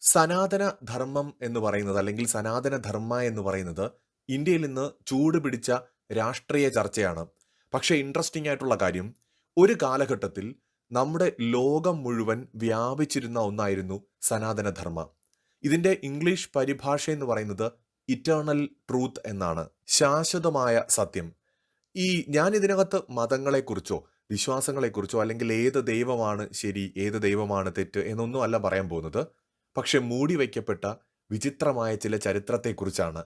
സനാതന ധർമ്മം എന്ന് പറയുന്നത് അല്ലെങ്കിൽ സനാതന ധർമ്മ എന്ന് പറയുന്നത് ഇന്ത്യയിൽ നിന്ന് ചൂട് പിടിച്ച രാഷ്ട്രീയ ചർച്ചയാണ്. പക്ഷേ ഇൻട്രസ്റ്റിംഗ് ആയിട്ടുള്ള കാര്യം ഒരു കാലഘട്ടത്തിൽ നമ്മുടെ ലോകം മുഴുവൻ വ്യാപിച്ചിരുന്ന ഒന്നായിരുന്നു സനാതന ധർമ്മ ഇതിന്റെ ഇംഗ്ലീഷ് പരിഭാഷ എന്ന് പറയുന്നത് ഇറ്റേണൽ ട്രൂത്ത് എന്നാണ്. ശാശ്വതമായ സത്യം. ഈ ഞാൻ ഇതിനകത്ത് മതങ്ങളെക്കുറിച്ചോ വിശ്വാസങ്ങളെക്കുറിച്ചോ അല്ലെങ്കിൽ ഏത് ദൈവമാണ് ശരി ഏത് ദൈവമാണ് തെറ്റ് എന്നൊന്നും അല്ല പറയാൻ പോകുന്നത്. പക്ഷെ മൂടി വയ്ക്കപ്പെട്ട വിചിത്രമായ ചില ചരിത്രത്തെക്കുറിച്ചാണ്.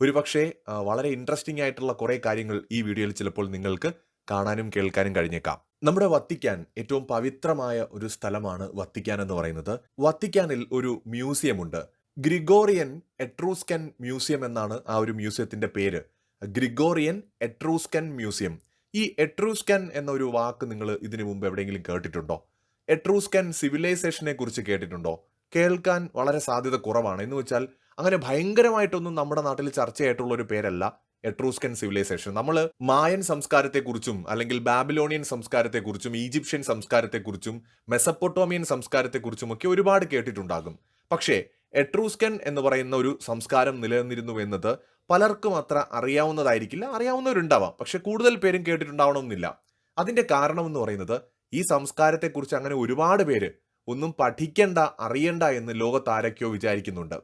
ഒരുപക്ഷെ പക്ഷേ വളരെ ഇൻട്രസ്റ്റിംഗ് ആയിട്ടുള്ള കുറേ കാര്യങ്ങൾ ഈ വീഡിയോയിൽ ചിലപ്പോൾ നിങ്ങൾക്ക് കാണാനും കേൾക്കാനും കഴിഞ്ഞേക്കാം. നമ്മുടെ വത്തിക്കാൻ ഏറ്റവും പവിത്രമായ ഒരു സ്ഥലമാണ് വത്തിക്കാൻ എന്ന് പറയുന്നത്. വത്തിക്കാനിൽ ഒരു മ്യൂസിയം ഉണ്ട് ഗ്രിഗോറിയൻ എട്രൂസ്കൻ മ്യൂസിയം എന്നാണ് ആ ഒരു മ്യൂസിയത്തിന്റെ പേര്. Gregorian Etruscan museum. ഈ എട്രൂസ്കൻ എന്നൊരു വാക്ക് നിങ്ങൾ ഇതിനു മുമ്പ് എവിടെയെങ്കിലും കേട്ടിട്ടുണ്ടോ? എട്രൂസ്കൻ സിവിലൈസേഷനെ കുറിച്ച് കേട്ടിട്ടുണ്ടോ? കേൾക്കാൻ വളരെ സാധ്യത കുറവാണ്. എന്ന് വെച്ചാൽ അങ്ങനെ ഭയങ്കരമായിട്ടൊന്നും നമ്മുടെ നാട്ടിൽ ചർച്ചയായിട്ടുള്ള ഒരു പേരല്ല എട്രൂസ്കൻ സിവിലൈസേഷൻ. നമ്മൾ മായൻ സംസ്കാരത്തെക്കുറിച്ചും അല്ലെങ്കിൽ ബാബിലോണിയൻ സംസ്കാരത്തെക്കുറിച്ചും ഈജിപ്ഷ്യൻ സംസ്കാരത്തെക്കുറിച്ചും മെസപ്പൊട്ടോമിയൻ സംസ്കാരത്തെക്കുറിച്ചും ഒക്കെ ഒരുപാട് കേട്ടിട്ടുണ്ടാകും. പക്ഷേ എട്രൂസ്കൻ എന്ന് പറയുന്ന ഒരു സംസ്കാരം നിലനിന്നിരുന്നു എന്നത് പലർക്കും അത്ര അറിയാവുന്നതായിരിക്കില്ല. അറിയാവുന്നവരുണ്ടാവാം. പക്ഷെ കൂടുതൽ പേരും കേട്ടിട്ടുണ്ടാവണമെന്നില്ല. അതിന്റെ കാരണം എന്ന് പറയുന്നത് ഈ സംസ്കാരത്തെക്കുറിച്ച് അങ്ങനെ ഒരുപാട് പേര് ഒന്നും പഠിക്കണ്ട അറിയണ്ട എന്ന് ലോകത്താരൊക്കെയോ വിചാരിക്കുന്നുണ്ട്.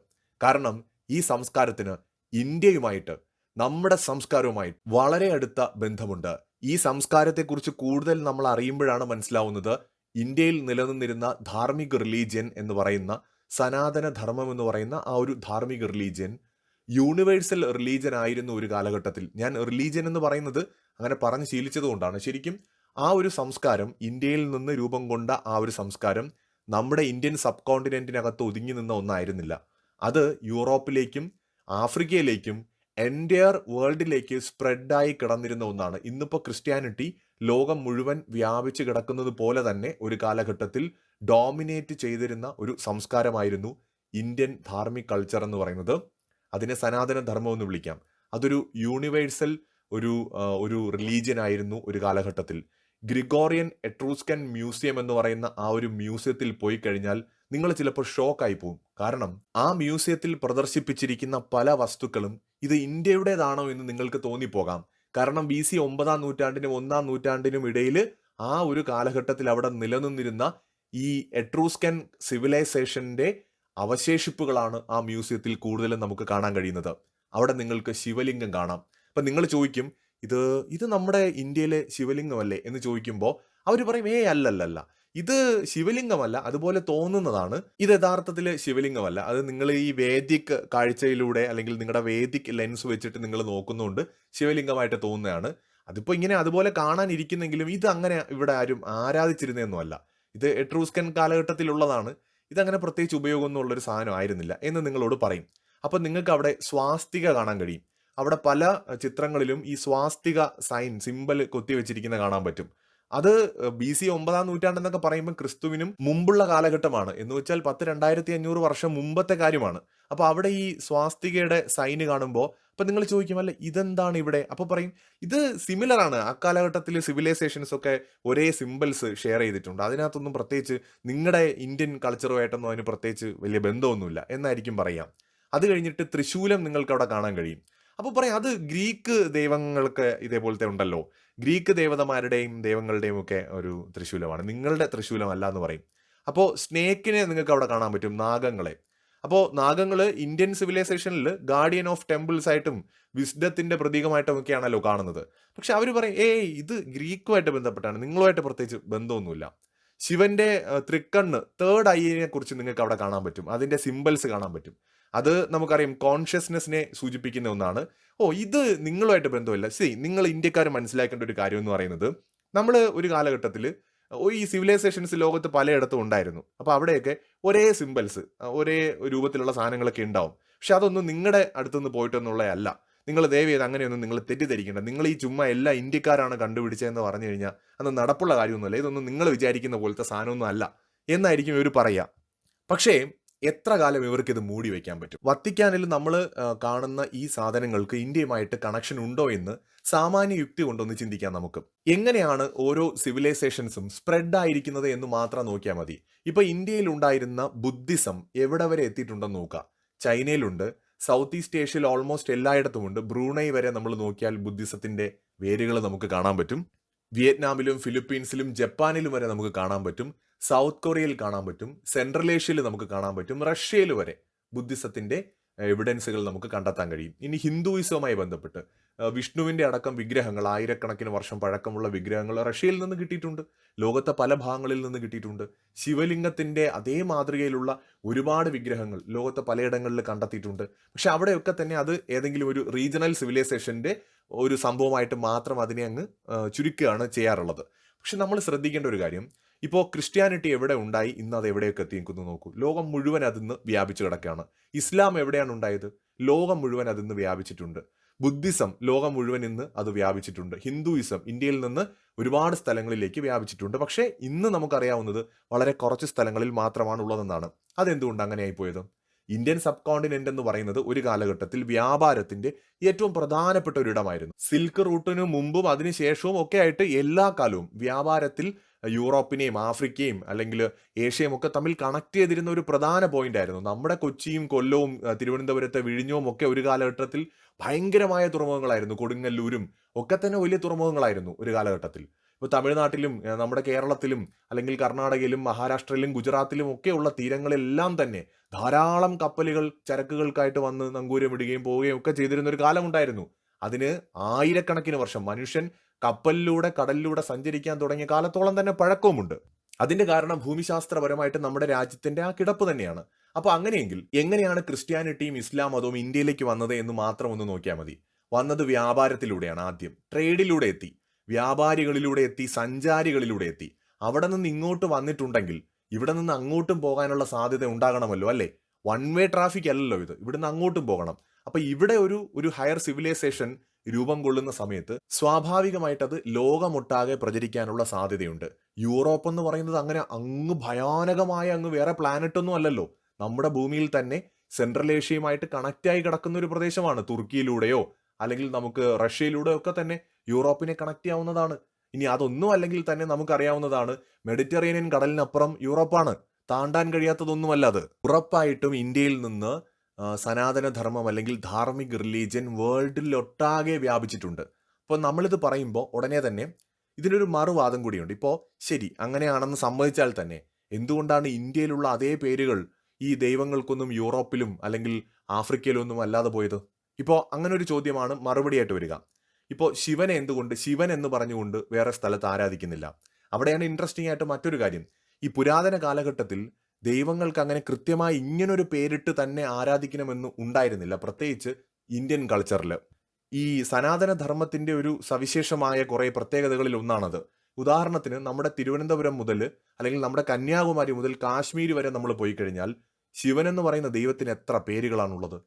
കാരണം ഈ സംസ്കാരത്തിന് ഇന്ത്യയുമായിട്ട് നമ്മുടെ സംസ്കാരവുമായി വളരെ അടുത്ത ബന്ധമുണ്ട്. ഈ സംസ്കാരത്തെക്കുറിച്ച് കൂടുതൽ നമ്മൾ അറിയുമ്പോഴാണ് മനസ്സിലാവുന്നത് ഇന്ത്യയിൽ നിലനിന്നിരുന്ന ധാർമ്മിക റിലീജിയൻ എന്ന് പറയുന്ന സനാതന ധർമ്മം എന്ന് പറയുന്ന ആ ഒരു ധാർമ്മിക റിലീജിയൻ യൂണിവേഴ്സൽ റിലീജിയൻ ആയിരുന്നു ഒരു കാലഘട്ടത്തിൽ. ഞാൻ റിലീജിയൻ എന്ന് പറയുന്നത് അങ്ങനെ പറഞ്ഞ് ശീലിച്ചതുകൊണ്ടാണ്. ശരിക്കും ആ ഒരു സംസ്കാരം ഇന്ത്യയിൽ നിന്ന് രൂപം കൊണ്ട ആ ഒരു സംസ്കാരം നമ്മുടെ ഇന്ത്യൻ സബ് കോണ്ടിനെന്റിനകത്ത് ഒതുങ്ങി നിന്ന ഒന്നായിരുന്നില്ല. അത് യൂറോപ്പിലേക്കും ആഫ്രിക്കയിലേക്കും എന്റയർ വേൾഡിലേക്ക് സ്പ്രെഡായി കിടന്നിരുന്ന ഒന്നാണ്. ഇന്നിപ്പോൾ ക്രിസ്ത്യാനിറ്റി ലോകം മുഴുവൻ വ്യാപിച്ച് കിടക്കുന്നത് പോലെ തന്നെ ഒരു കാലഘട്ടത്തിൽ ഡോമിനേറ്റ് ചെയ്തിരുന്ന ഒരു സംസ്കാരമായിരുന്നു ഇന്ത്യൻ ധാർമ്മിക് കൾച്ചർ എന്ന് പറയുന്നത്. അതിനെ സനാതന ധർമ്മം എന്ന് വിളിക്കാം. അതൊരു യൂണിവേഴ്സൽ ഒരു ഒരു റിലീജിയൻ ആയിരുന്നു ഒരു കാലഘട്ടത്തിൽ. ഗ്രിഗോറിയൻ എട്രൂസ്കൻ മ്യൂസിയം എന്ന് പറയുന്ന ആ ഒരു മ്യൂസിയത്തിൽ പോയി കഴിഞ്ഞാൽ നിങ്ങൾ ചിലപ്പോൾ ഷോക്കായി പോകും കാരണം ആ മ്യൂസിയത്തിൽ പ്രദർശിപ്പിച്ചിരിക്കുന്ന പല വസ്തുക്കളും ഇത് ഇന്ത്യയുടേതാണോ എന്ന് നിങ്ങൾക്ക് തോന്നിപ്പോകാം. കാരണം ബി സി ഒമ്പതാം നൂറ്റാണ്ടിനും ഒന്നാം നൂറ്റാണ്ടിനും ഇടയിൽ ആ ഒരു കാലഘട്ടത്തിൽ അവിടെ നിലനിന്നിരുന്ന ഈ എട്രൂസ്കൻ സിവിലൈസേഷന്റെ അവശേഷിപ്പുകളാണ് ആ മ്യൂസിയത്തിൽ കൂടുതലും നമുക്ക് കാണാൻ കഴിയുന്നത്. അവിടെ നിങ്ങൾക്ക് ശിവലിംഗം കാണാം. അപ്പൊ നിങ്ങൾ ചോദിക്കും ഇത് ഇത് നമ്മുടെ ഇന്ത്യയിലെ ശിവലിംഗമല്ലേ എന്ന് ചോദിക്കുമ്പോൾ അവർ പറയും ഏ അല്ലല്ലല്ല. ഇത് ശിവലിംഗമല്ല അതുപോലെ തോന്നുന്നതാണ്. ഇത് യഥാർത്ഥത്തിൽ ശിവലിംഗമല്ല. അത് നിങ്ങൾ ഈ വേദിക് കാഴ്ചയിലൂടെ അല്ലെങ്കിൽ നിങ്ങളുടെ വേദിക് ലെൻസ് വെച്ചിട്ട് നിങ്ങൾ നോക്കുന്നുണ്ട്. ശിവലിംഗമായിട്ട് തോന്നുന്നതാണ്. അതിപ്പോൾ ഇങ്ങനെ അതുപോലെ കാണാനിരിക്കുന്നെങ്കിലും ഇത് അങ്ങനെ ഇവിടെ ആരും ആരാധിച്ചിരുന്നതൊന്നുമല്ല. ഇത് എട്രൂസ്കൻ കാലഘട്ടത്തിലുള്ളതാണ്. ഇതങ്ങനെ പ്രത്യേകിച്ച് ഉപയോഗമൊന്നും ഒരു സാധനം ആയിരുന്നില്ല എന്ന് നിങ്ങളോട് പറയും. അപ്പോൾ നിങ്ങൾക്ക് അവിടെ സ്വാസ്തിക കാണാൻ കഴിയും. അവിടെ പല ചിത്രങ്ങളിലും ഈ സ്വാസ്തിക സൈൻ സിമ്പൽ കൊത്തിവെച്ചിരിക്കുന്ന കാണാൻ പറ്റും. അത് ബി സി ഒമ്പതാം നൂറ്റാണ്ടെന്നൊക്കെ പറയുമ്പോൾ ക്രിസ്തുവിനും മുമ്പുള്ള കാലഘട്ടമാണ്. എന്ന് വെച്ചാൽ പത്ത് രണ്ടായിരത്തി അഞ്ഞൂറ് വർഷം മുമ്പത്തെ കാര്യമാണ്. അപ്പോൾ അവിടെ ഈ സ്വാസ്തികയുടെ സൈന് കാണുമ്പോൾ അപ്പോൾ നിങ്ങൾ ചോദിക്കും അല്ല ഇതെന്താണ് ഇവിടെ? അപ്പോൾ പറയും ഇത് സിമിലർ ആണ്. അക്കാലഘട്ടത്തിൽ സിവിലൈസേഷൻസ് ഒക്കെ ഒരേ സിമ്പിൾസ് ഷെയർ ചെയ്തിട്ടുണ്ട്. അതിനകത്തൊന്നും പ്രത്യേകിച്ച് നിങ്ങളുടെ ഇന്ത്യൻ കൾച്ചറുമായിട്ടൊന്നും അതിന് പ്രത്യേകിച്ച് വലിയ ബന്ധമൊന്നുമില്ല. എന്നായിരിക്കും പറയാം. അത് കഴിഞ്ഞിട്ട് തൃശൂലം നിങ്ങൾക്ക് അവിടെ കാണാൻ കഴിയും. അപ്പോൾ പറയാം അത് ഗ്രീക്ക് ദൈവങ്ങൾക്ക് ഇതേപോലത്തെ ഉണ്ടല്ലോ. ഗ്രീക്ക് ദേവതമാരുടെയും ദൈവങ്ങളുടെയും ഒക്കെ ഒരു തൃശൂലമാണ്. നിങ്ങളുടെ തൃശൂലമല്ല എന്ന് പറയും. അപ്പോൾ സ്നേക്കിനെ നിങ്ങൾക്ക് അവിടെ കാണാൻ പറ്റും നാഗങ്ങളെ. അപ്പോൾ നാഗങ്ങൾ ഇന്ത്യൻ സിവിലൈസേഷനിൽ ഗാർഡിയൻ ഓഫ് ടെമ്പിൾസ് ആയിട്ടും വിസ്ഡത്തിന്റെ പ്രതീകമായിട്ടും ഒക്കെയാണല്ലോ കാണുന്നത്. പക്ഷെ അവർ പറയും ഏയ് ഇത് ഗ്രീക്കുമായിട്ട് ബന്ധപ്പെട്ടാണ്. നിങ്ങളുമായിട്ട് പ്രത്യേകിച്ച് ബന്ധമൊന്നുമില്ല. ശിവന്റെ തൃക്കണ്ണ് തേർഡ് ഐയെ കുറിച്ച് നിങ്ങൾക്ക് അവിടെ കാണാൻ പറ്റും. അതിന്റെ സിമ്പിൾസ് കാണാൻ പറ്റും. അത് നമുക്കറിയാം കോൺഷ്യസ്നെസ്സിനെ സൂചിപ്പിക്കുന്ന ഒന്നാണ്. ഓ ഇത് നിങ്ങളുമായിട്ട് ബന്ധമില്ല. സി നിങ്ങൾ ഇന്ത്യക്കാർ മനസ്സിലാക്കേണ്ട ഒരു കാര്യം എന്ന് പറയുന്നത് നമ്മൾ ഒരു കാലഘട്ടത്തിൽ ഈ സിവിലൈസേഷൻസ് ലോകത്ത് പലയിടത്തും ഉണ്ടായിരുന്നു. അപ്പോൾ അവിടെയൊക്കെ ഒരേ സിമ്പിൾസ് ഒരേ രൂപത്തിലുള്ള സാധനങ്ങളൊക്കെ ഉണ്ടാവും. പക്ഷെ അതൊന്നും നിങ്ങളുടെ അടുത്തുനിന്ന് പോയിട്ടൊന്നുള്ളതല്ല. നിങ്ങൾ ദയവ് ചെയ്ത് അങ്ങനെയൊന്നും നിങ്ങൾ തെറ്റിദ്ധരിക്കേണ്ട. നിങ്ങൾ ഈ ചുമ്മാ എല്ലാ ഇന്ത്യക്കാരാണ് കണ്ടുപിടിച്ചതെന്ന് പറഞ്ഞു കഴിഞ്ഞാൽ അത് നടപ്പുള്ള കാര്യമൊന്നുമല്ല. ഇതൊന്നും നിങ്ങൾ വിചാരിക്കുന്ന പോലത്തെ സാധനമൊന്നും അല്ല. എന്നായിരിക്കും ഇവർ പറയുക പക്ഷേ എത്ര കാലം ഇവർക്ക് ഇത് മൂടി വെക്കാൻ പറ്റും? വത്തിക്കാനിൽ നമ്മൾ കാണുന്ന ഈ സാധനങ്ങൾക്ക് ഇന്ത്യയുമായിട്ട് കണക്ഷൻ ഉണ്ടോ എന്ന് സാമാന്യ യുക്തി കൊണ്ടൊന്ന് ചിന്തിക്കാം നമുക്ക്. എങ്ങനെയാണ് ഓരോ സിവിലൈസേഷൻസും സ്പ്രെഡ് ആയിരിക്കുന്നത് എന്ന് മാത്രം നോക്കിയാൽ മതി. ഇപ്പൊ ഇന്ത്യയിൽ ഉണ്ടായിരുന്ന ബുദ്ധിസം എവിടെ വരെ എത്തിയിട്ടുണ്ടെന്ന് നോക്കുക ചൈനയിലുണ്ട് സൗത്ത് ഈസ്റ്റ് ഏഷ്യയിൽ ഓൾമോസ്റ്റ് എല്ലായിടത്തുമുണ്ട്. ബ്രൂണൈ വരെ നമ്മൾ നോക്കിയാൽ ബുദ്ധിസത്തിന്റെ വേരുകൾ നമുക്ക് കാണാൻ പറ്റും. വിയറ്റ്നാമിലും ഫിലിപ്പീൻസിലും ജപ്പാനിലും വരെ നമുക്ക് കാണാൻ പറ്റും. സൗത്ത് കൊറിയയിൽ കാണാൻ പറ്റും. സെൻട്രൽ ഏഷ്യയിൽ നമുക്ക് കാണാൻ പറ്റും. റഷ്യയിൽ വരെ. ബുദ്ധിസത്തിന്റെ എവിഡൻസുകൾ നമുക്ക് കണ്ടെത്താൻ കഴിയും. ഇനി ഹിന്ദുയിസവുമായി ബന്ധപ്പെട്ട് വിഷ്ണുവിന്റെ അടക്കം വിഗ്രഹങ്ങൾ ആയിരക്കണക്കിന് വർഷം പഴക്കമുള്ള വിഗ്രഹങ്ങൾ റഷ്യയിൽ നിന്ന് കിട്ടിയിട്ടുണ്ട്. ലോകത്തെ പല ഭാഗങ്ങളിൽ നിന്ന് കിട്ടിയിട്ടുണ്ട്. ശിവലിംഗത്തിന്റെ അതേ മാതൃകയിലുള്ള ഒരുപാട് വിഗ്രഹങ്ങൾ ലോകത്തെ പലയിടങ്ങളിൽ കണ്ടെത്തിയിട്ടുണ്ട്. പക്ഷെ അവിടെയൊക്കെ തന്നെ അത് ഏതെങ്കിലും ഒരു റീജിയണൽ സിവിലൈസേഷന്റെ ഒരു സംഭവമായിട്ട് മാത്രം അതിനെ അങ്ങ് ചുരുക്കുകയാണ് ചെയ്യാറുള്ളത്. പക്ഷെ നമ്മൾ ശ്രദ്ധിക്കേണ്ട ഒരു കാര്യം ഇപ്പോൾ ക്രിസ്ത്യാനിറ്റി എവിടെ ഉണ്ടായി? ഇന്ന് അത് എവിടെയൊക്കെ എത്തിയിരിക്കുന്നു നോക്കൂ. ലോകം മുഴുവൻ അതിന്ന് വ്യാപിച്ചു കിടക്കുകയാണ്. ഇസ്ലാം എവിടെയാണ് ഉണ്ടായത്? ലോകം മുഴുവൻ അതിന്ന് വ്യാപിച്ചിട്ടുണ്ട്. ബുദ്ധിസം ലോകം മുഴുവൻ ഇന്ന് അത് വ്യാപിച്ചിട്ടുണ്ട്. ഹിന്ദുയിസം ഇന്ത്യയിൽ നിന്ന് ഒരുപാട് സ്ഥലങ്ങളിലേക്ക് വ്യാപിച്ചിട്ടുണ്ട്. പക്ഷേ ഇന്ന് നമുക്കറിയാവുന്നത് വളരെ കുറച്ച് സ്ഥലങ്ങളിൽ മാത്രമാണ് ഉള്ളതെന്നാണ്. അതെന്തുകൊണ്ട് അങ്ങനെയായി പോയത്? ഇന്ത്യൻ സബ് കോണ്ടിനെന്റ് എന്ന് പറയുന്നത് ഒരു കാലഘട്ടത്തിൽ വ്യാപാരത്തിന്റെ ഏറ്റവും പ്രധാനപ്പെട്ട ഒരിടമായിരുന്നു. സിൽക്ക് റൂട്ടിനു മുമ്പും അതിനുശേഷവും ഒക്കെ ആയിട്ട് എല്ലാ കാലവും വ്യാപാരത്തിൽ യൂറോപ്പിനെയും ആഫ്രിക്കയും അല്ലെങ്കിൽ ഏഷ്യയും ഒക്കെ തമ്മിൽ കണക്ട് ചെയ്തിരുന്ന ഒരു പ്രധാന പോയിന്റ് ആയിരുന്നു. നമ്മുടെ കൊച്ചിയും കൊല്ലവും തിരുവനന്തപുരത്തെ വിഴിഞ്ഞവും ഒക്കെ ഒരു കാലഘട്ടത്തിൽ ഭയങ്കരമായ തുറമുഖങ്ങളായിരുന്നു. കൊടുങ്ങല്ലൂരും ഒക്കെ തന്നെ വലിയ തുറമുഖങ്ങളായിരുന്നു ഒരു കാലഘട്ടത്തിൽ. ഇപ്പോൾ തമിഴ്നാട്ടിലും നമ്മുടെ കേരളത്തിലും അല്ലെങ്കിൽ കർണാടകയിലും മഹാരാഷ്ട്രയിലും ഗുജറാത്തിലും ഒക്കെയുള്ള തീരങ്ങളെല്ലാം തന്നെ ധാരാളം കപ്പലുകൾ ചരക്കുകൾക്കായിട്ട് വന്ന് നങ്കൂരമിടുകയും പോവുകയും ഒക്കെ ചെയ്തിരുന്ന ഒരു കാലമുണ്ടായിരുന്നു. അതിന് ആയിരക്കണക്കിന് വർഷം മനുഷ്യൻ കപ്പലിലൂടെ കടലിലൂടെ സഞ്ചരിക്കാൻ തുടങ്ങിയ കാലത്തോളം തന്നെ പഴക്കവുമുണ്ട്. അതിന്റെ കാരണം ഭൂമിശാസ്ത്രപരമായിട്ട് നമ്മുടെ രാജ്യത്തിന്റെ ആ കിടപ്പ് തന്നെയാണ്. അപ്പൊ അങ്ങനെയെങ്കിൽ എങ്ങനെയാണ് ക്രിസ്ത്യാനിറ്റിയും ഇസ്ലാം മതവും ഇന്ത്യയിലേക്ക് വന്നത് എന്ന് മാത്രം ഒന്ന് നോക്കിയാൽ മതി. വന്നത് വ്യാപാരത്തിലൂടെയാണ് ആദ്യം. ട്രേഡിലൂടെ എത്തി. വ്യാപാരികളിലൂടെ എത്തി സഞ്ചാരികളിലൂടെ എത്തി. അവിടെ നിന്ന് ഇങ്ങോട്ട് വന്നിട്ടുണ്ടെങ്കിൽ ഇവിടെ നിന്ന് അങ്ങോട്ടും പോകാനുള്ള സാധ്യത ഉണ്ടാകണമല്ലോ അല്ലേ? വൺ വേ ട്രാഫിക് അല്ലല്ലോ ഇത്. ഇവിടുന്ന് അങ്ങോട്ടും പോകണം. അപ്പൊ ഇവിടെ ഒരു ഒരു ഹയർ സിവിലൈസേഷൻ രൂപം കൊള്ളുന്ന സമയത്ത് സ്വാഭാവികമായിട്ട് അത് ലോകമൊട്ടാകെ പ്രചരിക്കാനുള്ള സാധ്യതയുണ്ട്. യൂറോപ്പ് എന്ന് പറയുന്നത് അങ്ങനെ അങ്ങ് ഭയാനകമായ അങ്ങ് വേറെ പ്ലാനറ്റ് ഒന്നും അല്ലല്ലോ. നമ്മുടെ ഭൂമിയിൽ തന്നെ സെൻട്രൽ ഏഷ്യയുമായിട്ട് കണക്റ്റ് ആയി കിടക്കുന്ന ഒരു പ്രദേശമാണ്. തുർക്കിയിലൂടെയോ അല്ലെങ്കിൽ നമുക്ക് റഷ്യയിലൂടെയോ ഒക്കെ തന്നെ യൂറോപ്പിനെ കണക്ട് ചെയ്യാവുന്നതാണ്. ഇനി അതൊന്നും അല്ലെങ്കിൽ തന്നെ നമുക്കറിയാവുന്നതാണ് മെഡിറ്ററേനിയൻ കടലിനപ്പുറം യൂറോപ്പാണ്. താണ്ടാൻ കഴിയാത്തതൊന്നുമല്ല അത്. ഉറപ്പായിട്ടും ഇന്ത്യയിൽ നിന്ന് സനാതനധർമ്മം അല്ലെങ്കിൽ ധാർമ്മിക് റിലീജിയൻ വേൾഡിലൊട്ടാകെ വ്യാപിച്ചിട്ടുണ്ട്. അപ്പോൾ നമ്മളിത് പറയുമ്പോൾ ഉടനെ തന്നെ ഇതിനൊരു മറുവാദം കൂടിയുണ്ട്. ഇപ്പോൾ ശരി അങ്ങനെയാണെന്ന് സമ്മതിച്ചാൽ തന്നെ എന്തുകൊണ്ടാണ് ഇന്ത്യയിലുള്ള അതേ പേരുകൾ ഈ ദൈവങ്ങൾക്കൊന്നും യൂറോപ്പിലും അല്ലെങ്കിൽ ആഫ്രിക്കയിലൊന്നും അല്ലാതെ പോയത്? ഇപ്പോൾ അങ്ങനെ ഒരു ചോദ്യമാണ് മറുപടിയായിട്ട് വരിക. ഇപ്പോൾ ശിവനെ എന്തുകൊണ്ട് ശിവൻ എന്ന് പറഞ്ഞുകൊണ്ട് വേറെ സ്ഥലത്ത് ആരാധിക്കുന്നില്ല. അവിടെയാണ് ഇൻട്രസ്റ്റിംഗ് ആയിട്ട് മറ്റൊരു കാര്യം. ഈ പുരാതന കാലഘട്ടത്തിൽ ദൈവങ്ങൾക്ക് അങ്ങനെ കൃത്യമായി ഇങ്ങനൊരു പേരിട്ട് തന്നെ ആരാധിക്കണമെന്ന് ഉണ്ടായിരുന്നില്ല. പ്രത്യേകിച്ച് ഇന്ത്യൻ കൾച്ചറിൽ ഈ സനാതന ധർമ്മത്തിന്റെ ഒരു സവിശേഷമായ കുറെ പ്രത്യേകതകളിൽ ഒന്നാണത്. ഉദാഹരണത്തിന് നമ്മുടെ തിരുവനന്തപുരം മുതൽ അല്ലെങ്കിൽ നമ്മുടെ കന്യാകുമാരി മുതൽ കാശ്മീർ വരെ നമ്മൾ പോയി കഴിഞ്ഞാൽ ശിവൻ എന്ന് പറയുന്ന ദൈവത്തിന് എത്ര പേരുകളാണുള്ളത്?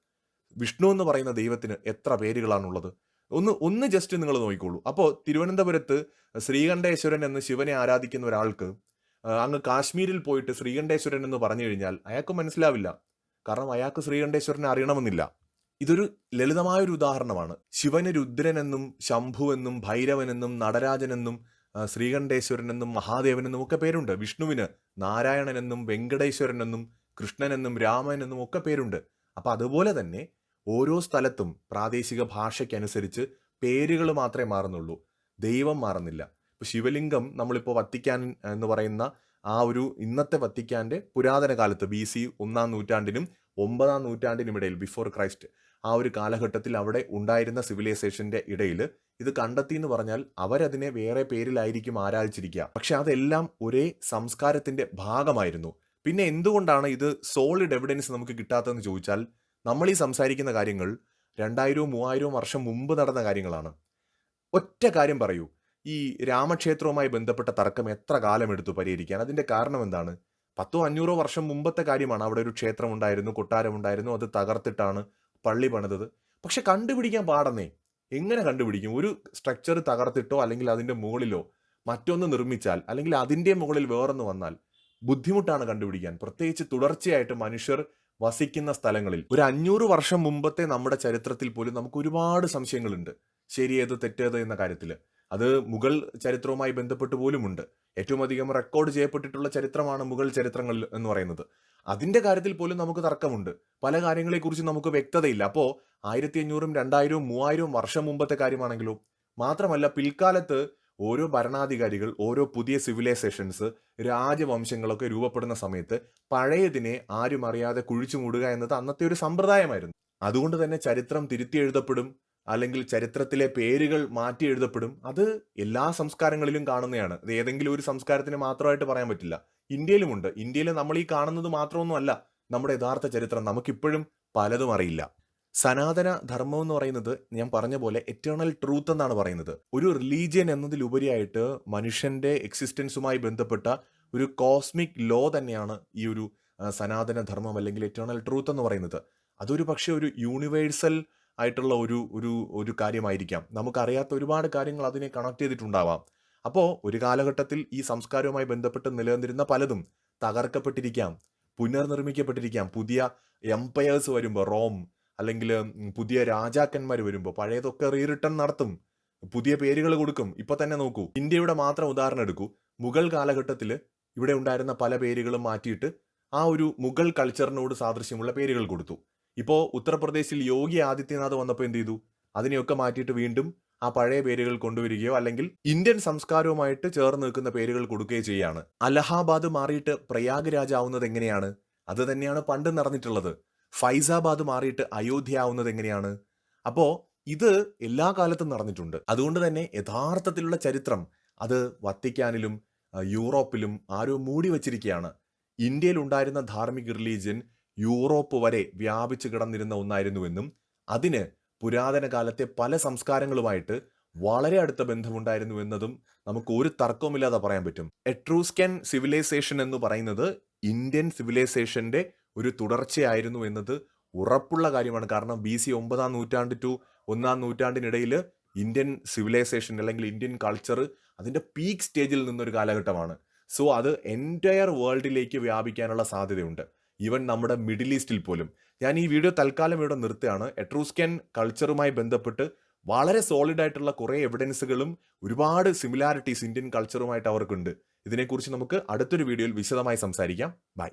വിഷ്ണു എന്ന് പറയുന്ന ദൈവത്തിന് എത്ര പേരുകളാണുള്ളത്? ഒന്ന് ഒന്ന് ജസ്റ്റ് നിങ്ങൾ നോക്കിക്കോളൂ. അപ്പോൾ തിരുവനന്തപുരത്ത് ശ്രീകണ്ഠേശ്വരൻ എന്ന് ശിവനെ ആരാധിക്കുന്ന ഒരാൾക്ക് അങ്ങ് കാശ്മീരിൽ പോയിട്ട് ശ്രീകണ്ഠേശ്വരൻ എന്ന് പറഞ്ഞു കഴിഞ്ഞാൽ അയാൾക്ക് മനസ്സിലാവില്ല. കാരണം അയാൾക്ക് ശ്രീകണ്ഠേശ്വരനെ അറിയണമെന്നില്ല. ഇതൊരു ലളിതമായൊരു ഉദാഹരണമാണ്. ശിവന് രുദ്രനെന്നും ശംഭുവെന്നും ഭൈരവനെന്നും നടരാജനെന്നും ശ്രീകണ്ഠേശ്വരനെന്നും മഹാദേവനെന്നും ഒക്കെ പേരുണ്ട്. വിഷ്ണുവിന് നാരായണനെന്നും വെങ്കടേശ്വരനെന്നും കൃഷ്ണനെന്നും രാമനെന്നും ഒക്കെ പേരുണ്ട്. അപ്പൊ അതുപോലെ തന്നെ ഓരോ സ്ഥലത്തും പ്രാദേശിക ഭാഷയ്ക്കനുസരിച്ച് പേരുകൾ മാത്രമേ മാറുന്നുള്ളൂ. ദൈവം മാറുന്നില്ല. ഇപ്പൊ ശിവലിംഗം നമ്മളിപ്പോൾ വത്തിക്കാൻ എന്ന് പറയുന്ന ആ ഒരു ഇന്നത്തെ വത്തിക്കാന്റെ പുരാതന കാലത്ത് ബി സി ഒന്നാം നൂറ്റാണ്ടിനും ഒമ്പതാം നൂറ്റാണ്ടിനും ഇടയിൽ ബിഫോർ ക്രൈസ്റ്റ് ആ ഒരു കാലഘട്ടത്തിൽ അവിടെ ഉണ്ടായിരുന്ന സിവിലൈസേഷന്റെ ഇടയിൽ ഇത് കണ്ടെത്തി എന്ന് പറഞ്ഞാൽ അവരതിനെ വേറെ പേരിലായിരിക്കും ആരാധിച്ചിരിക്കുക. പക്ഷെ അതെല്ലാം ഒരേ സംസ്കാരത്തിന്റെ ഭാഗമായിരുന്നു. പിന്നെ എന്തുകൊണ്ടാണ് ഇത് സോളിഡ് എവിഡൻസ് നമുക്ക് കിട്ടാത്തതെന്ന് ചോദിച്ചാൽ നമ്മൾ ഈ സംസാരിക്കുന്ന കാര്യങ്ങൾ രണ്ടായിരവും മൂവായിരവും വർഷം മുമ്പ് നടന്ന കാര്യങ്ങളാണ്. ഒറ്റ കാര്യം പറയൂ. ഈ രാമക്ഷേത്രവുമായി ബന്ധപ്പെട്ട തർക്കം എത്ര കാലം എടുത്തു പരിഹരിക്കാൻ? അതിന്റെ കാരണം എന്താണ്? പത്തോ അഞ്ഞൂറോ വർഷം മുമ്പത്തെ കാര്യമാണ് അവിടെ ഒരു ക്ഷേത്രം ഉണ്ടായിരുന്നു കൊട്ടാരം ഉണ്ടായിരുന്നു അത് തകർത്തിട്ടാണ് പള്ളി പണിതത്. പക്ഷെ കണ്ടുപിടിക്കാൻ പാടന്നേ. എങ്ങനെ കണ്ടുപിടിക്കും? ഒരു സ്ട്രക്ചർ തകർത്തിട്ടോ അല്ലെങ്കിൽ അതിന്റെ മുകളിലോ മറ്റൊന്ന് നിർമ്മിച്ചാൽ അല്ലെങ്കിൽ അതിന്റെ മുകളിൽ വേറൊന്ന് വന്നാൽ ബുദ്ധിമുട്ടാണ് കണ്ടുപിടിക്കാൻ. പ്രത്യേകിച്ച് തുടർച്ചയായിട്ട് മനുഷ്യർ വസിക്കുന്ന സ്ഥലങ്ങളിൽ. ഒരു അഞ്ഞൂറ് വർഷം മുമ്പത്തെ നമ്മുടെ ചരിത്രത്തിൽ പോലും നമുക്ക് ഒരുപാട് സംശയങ്ങളുണ്ട്. ശരിയേത് തെറ്റേത് എന്ന കാര്യത്തിൽ അത് മുഗൾ ചരിത്രവുമായി ബന്ധപ്പെട്ട് പോലുമുണ്ട്. ഏറ്റവും അധികം റെക്കോർഡ് ചെയ്യപ്പെട്ടിട്ടുള്ള ചരിത്രമാണ് മുഗൾ ചരിത്രങ്ങൾ എന്ന് പറയുന്നത്. അതിന്റെ കാര്യത്തിൽ പോലും നമുക്ക് തർക്കമുണ്ട്. പല കാര്യങ്ങളെക്കുറിച്ച് നമുക്ക് വ്യക്തതയില്ല. അപ്പോൾ ആയിരത്തി അഞ്ഞൂറും രണ്ടായിരവും മൂവായിരവും വർഷം മുമ്പത്തെ കാര്യമാണെങ്കിലും മാത്രമല്ല പിൽക്കാലത്ത് ഓരോ ഭരണാധികാരികൾ ഓരോ പുതിയ സിവിലൈസേഷൻസ് രാജവംശങ്ങളൊക്കെ രൂപപ്പെടുന്ന സമയത്ത് പഴയതിനെ ആരും അറിയാതെ കുഴിച്ചു മൂടുക എന്നത് അന്നത്തെ ഒരു സമ്പ്രദായമായിരുന്നു. അതുകൊണ്ട് തന്നെ ചരിത്രം തിരുത്തി എഴുതപ്പെടും അല്ലെങ്കിൽ ചരിത്രത്തിലെ പേരുകൾ മാറ്റി എഴുതപ്പെടും. അത് എല്ലാ സംസ്കാരങ്ങളിലും കാണുന്നതാണ്. ഇത് ഏതെങ്കിലും ഒരു സംസ്കാരത്തിന് മാത്രമായിട്ട് പറയാൻ പറ്റില്ല. ഇന്ത്യയിലുമുണ്ട് ഇന്ത്യയിൽ നമ്മൾ ഈ കാണുന്നത് മാത്രമൊന്നും അല്ല നമ്മുടെ യഥാർത്ഥ ചരിത്രം നമുക്കിപ്പോഴും പലതും അറിയില്ല. സനാതന ധർമ്മം എന്ന് പറയുന്നത് ഞാൻ പറഞ്ഞ പോലെ എറ്റേണൽ ട്രൂത്ത് എന്നാണ് പറയുന്നത്. ഒരു റിലീജിയൻ എന്നതിലുപരിയായിട്ട് മനുഷ്യന്റെ എക്സിസ്റ്റൻസുമായി ബന്ധപ്പെട്ട ഒരു കോസ്മിക് ലോ തന്നെയാണ് ഈ ഒരു സനാതന ധർമ്മം അല്ലെങ്കിൽ എറ്റേണൽ ട്രൂത്ത് എന്ന് പറയുന്നത്. അതൊരു പക്ഷേ ഒരു യൂണിവേഴ്സൽ ആയിട്ടുള്ള ഒരു ഒരു ഒരു കാര്യമായിരിക്കാം. നമുക്കറിയാത്ത ഒരുപാട് കാര്യങ്ങൾ അതിനെ കണക്ട് ചെയ്തിട്ടുണ്ടാവാം. അപ്പോൾ ഒരു കാലഘട്ടത്തിൽ ഈ സംസ്കാരവുമായി ബന്ധപ്പെട്ട് നിലനിന്നിരുന്ന പലതും തകർക്കപ്പെട്ടിരിക്കാം പുനർനിർമ്മിക്കപ്പെട്ടിരിക്കാം. പുതിയ എംപയേഴ്സ് വരുമ്പോൾ റോം അല്ലെങ്കിൽ പുതിയ രാജാക്കന്മാർ വരുമ്പോൾ പഴയതൊക്കെ റീറിട്ടേൺ നടത്തും പുതിയ പേരുകൾ കൊടുക്കും. ഇപ്പൊ തന്നെ നോക്കൂ ഇന്ത്യയുടെ മാത്രം ഉദാഹരണം എടുക്കൂ. മുഗൾ കാലഘട്ടത്തിൽ ഇവിടെ ഉണ്ടായിരുന്ന പല പേരുകളും മാറ്റിയിട്ട് ആ ഒരു മുഗൾ കൾച്ചറിനോട് സാദൃശ്യമുള്ള പേരുകൾ കൊടുത്തു. ഇപ്പോൾ ഉത്തർപ്രദേശിൽ യോഗി ആദിത്യനാഥ് വന്നപ്പോൾ എന്ത് ചെയ്തു? അതിനെയൊക്കെ മാറ്റിയിട്ട് വീണ്ടും ആ പഴയ പേരുകൾ കൊണ്ടുവരികയോ അല്ലെങ്കിൽ ഇന്ത്യൻ സംസ്കാരവുമായിട്ട് ചേർന്ന് നിൽക്കുന്ന പേരുകൾ കൊടുക്കുകയോ ചെയ്യാണ്. അലഹാബാദ് മാറിയിട്ട് പ്രയാഗ് രാജാവുന്നത് എങ്ങനെയാണ്? അത് തന്നെയാണ് പണ്ട് നടന്നിട്ടുള്ളത് ഫൈസാബാദ് മാറിയിട്ട് അയോധ്യ ആവുന്നത് എങ്ങനെയാണ്? അപ്പോ ഇത് എല്ലാ കാലത്തും നടന്നിട്ടുണ്ട്. അതുകൊണ്ട് തന്നെ യഥാർത്ഥത്തിലുള്ള ചരിത്രം അത് വത്തിക്കാനിലും യൂറോപ്പിലും ആരോ മൂടി വച്ചിരിക്കുകയാണ്. ഇന്ത്യയിൽ ഉണ്ടായിരുന്ന ധാർമ്മിക റിലീജിയൻ യൂറോപ്പ് വരെ വ്യാപിച്ചു കിടന്നിരുന്ന ഒന്നായിരുന്നുവെന്നും അതിന് പുരാതന കാലത്തെ പല സംസ്കാരങ്ങളുമായിട്ട് വളരെ അടുത്ത ബന്ധമുണ്ടായിരുന്നു എന്നതും നമുക്ക് ഒരു തർക്കവുമില്ലാതെ പറയാൻ പറ്റും. എട്രൂസ്കൻ സിവിലൈസേഷൻ എന്ന് പറയുന്നത് ഇന്ത്യൻ സിവിലൈസേഷന്റെ ഒരു തുടർച്ചയായിരുന്നു എന്നത് ഉറപ്പുള്ള കാര്യമാണ്. കാരണം ബി സി ഒമ്പതാം നൂറ്റാണ്ട് ടു ഒന്നാം നൂറ്റാണ്ടിനിടയിൽ ഇന്ത്യൻ സിവിലൈസേഷൻ അല്ലെങ്കിൽ ഇന്ത്യൻ കൾച്ചർ അതിന്റെ പീക്ക് സ്റ്റേജിൽ നിന്നൊരു കാലഘട്ടമാണ്. സോ അത് എന്റയർ വേൾഡിലേക്ക് വ്യാപിക്കാനുള്ള സാധ്യതയുണ്ട്. ഈവൻ നമ്മുടെ മിഡിൽ ഈസ്റ്റിൽ പോലും. ഞാൻ ഈ വീഡിയോ തൽക്കാലം ഇവിടെ നിർത്തുകയാണ്. എട്രൂസ്കൻ കൾച്ചറുമായി ബന്ധപ്പെട്ട് വളരെ സോളിഡ് ആയിട്ടുള്ള കുറേ എവിഡൻസുകളും ഒരുപാട് സിമിലാരിറ്റീസ് ഇന്ത്യൻ കൾച്ചറുമായിട്ട് അവർക്കുണ്ട്. ഇതിനെക്കുറിച്ച് നമുക്ക് അടുത്തൊരു വീഡിയോയിൽ വിശദമായി സംസാരിക്കാം. ബൈ